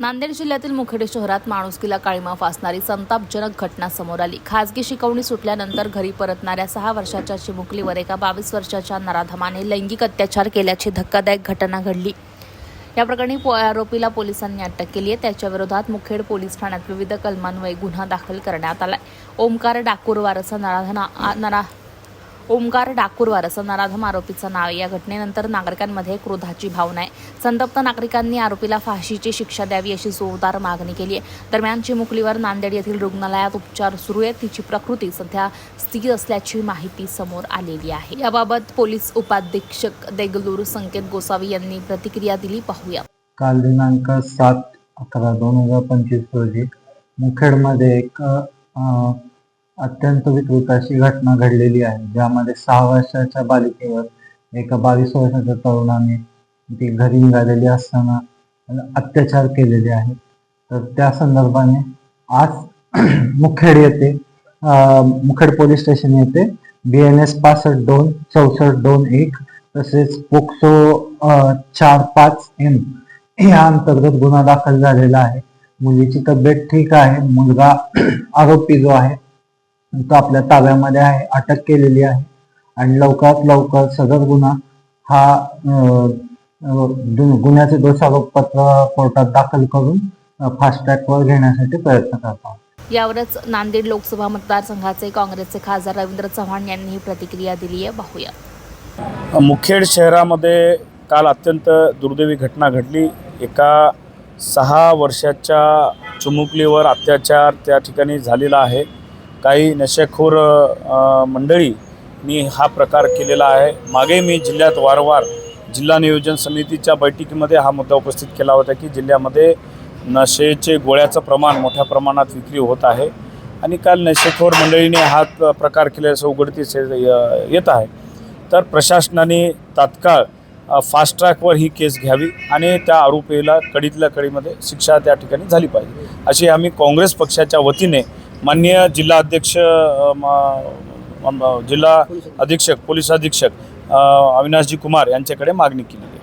नांदेड जिल्ह्यातील मुखेड शहरात माणुसकीला काळीमा फासणारी संतापजनक घटना समोर आली. खासगी शिकवणी सुटल्यानंतर घरी परतणाऱ्या सहा वर्षाच्या चिमुकलीवर एका बावीस वर्षाच्या नराधमाने लैंगिक अत्याचार केल्याची धक्कादायक घटना घडली. या प्रकरणी पो- आरोपीला पोलिसांनी अटक केली आहे. त्याच्याविरोधात मुखेड पोलीस ठाण्यात विविध कलमान्वये गुन्हा दाखल करण्यात आलाय. ओमकार डाकूरवार असं नराधना नरा ओमकार डाकूरवार असं नराधम आरोपीचं नाव या घटनेनंतर नागरिकांमध्ये क्रोधाची भावना आहे. संतप्त नागरिकांनी आरोपीला फाशीची शिक्षा द्यावी अशी जोरदार मागणी केली आहे. दरम्यान चिमुकलीवर नांदेड येथील रुग्णालयात उपचार सुरू आहेत. तिची प्रकृती सध्या स्थिर असल्याची माहिती समोर आलेली आहे. याबाबत पोलीस उपाधीक्षक देगलूर संकेत गोसावी यांनी प्रतिक्रिया दिली. पाहूया. काल दिनांक सात अकरा दोन हजार पंचवीस रोजी मुखेडमध्ये एक अत्यंत विकृत अशी घटना घडलेली आहे. ज्यामध्ये सहा वर्षाच्या बालिकेवर एका बावीस वर्षाच्या तरुणाने ती घरी निघालेली असताना अत्याचार केलेले आहेत. तर त्या संदर्भाने आज मुखेड येथे मुखेड पोलीस स्टेशन येथे बी एन एस पासष्ट दोन चौसष्ट दोन एक तसेच पोक्सो चार पाच एम या अंतर्गत गुन्हा दाखल झालेला आहे. मुलीची तब्येत ठीक आहे. मुलगा आरोपी जो आहे तो आपल्या ताब्यामध्ये आहे अटक केलेली आहे. आणि लवकरात लवकर सदर गुन्हा हा गुन्ह्याचे दोषारोपपत्र कोर्टात दाखल करून फास्ट ट्रॅकवर घेण्यासाठी प्रयत्न करत. आहोत यावरच नांदेड लोकसभा मतदारसंघाचे काँग्रेसचे खासदार रवींद्र चव्हाण यांनी ही प्रतिक्रिया दिली आहे. पाहूया. मुखेड शहरामध्ये काल अत्यंत दुर्दैवी घटना घडली. एका सहा वर्षाच्या चिमुकलीवर अत्याचार त्या ठिकाणी झालेला आहे. काही नशेखोर अ, मंडळींनी हा प्रकार केलेला आहे. मागे मी जिल्ह्यात वारंवार जिल्हा नियोजन समितीच्या बैठकीमध्ये हा मुद्दा उपस्थित केला होता की जिल्ह्यामध्ये नशेचे गोळ्याचं प्रमाण मोठ्या प्रमाणात विक्री होत आहे आणि काल नशेखोर मंडळीने हा प्रकार केल्याचं उघडतीस येत आहे. तर प्रशासनाने तात्काळ फास्ट ट्रॅकवर ही केस घ्यावी आणि त्या आरोपीला कडीतल्या कडीमध्ये शिक्षा त्या ठिकाणी झाली पाहिजे. अशी आम्ही काँग्रेस पक्षाच्या वतीने माननीय जिल्हा अध्यक्ष जिल्हा अधीक्षक पोलीस अधीक्षक अविनाशजी कुमार यांच्याकडे मागणी केली.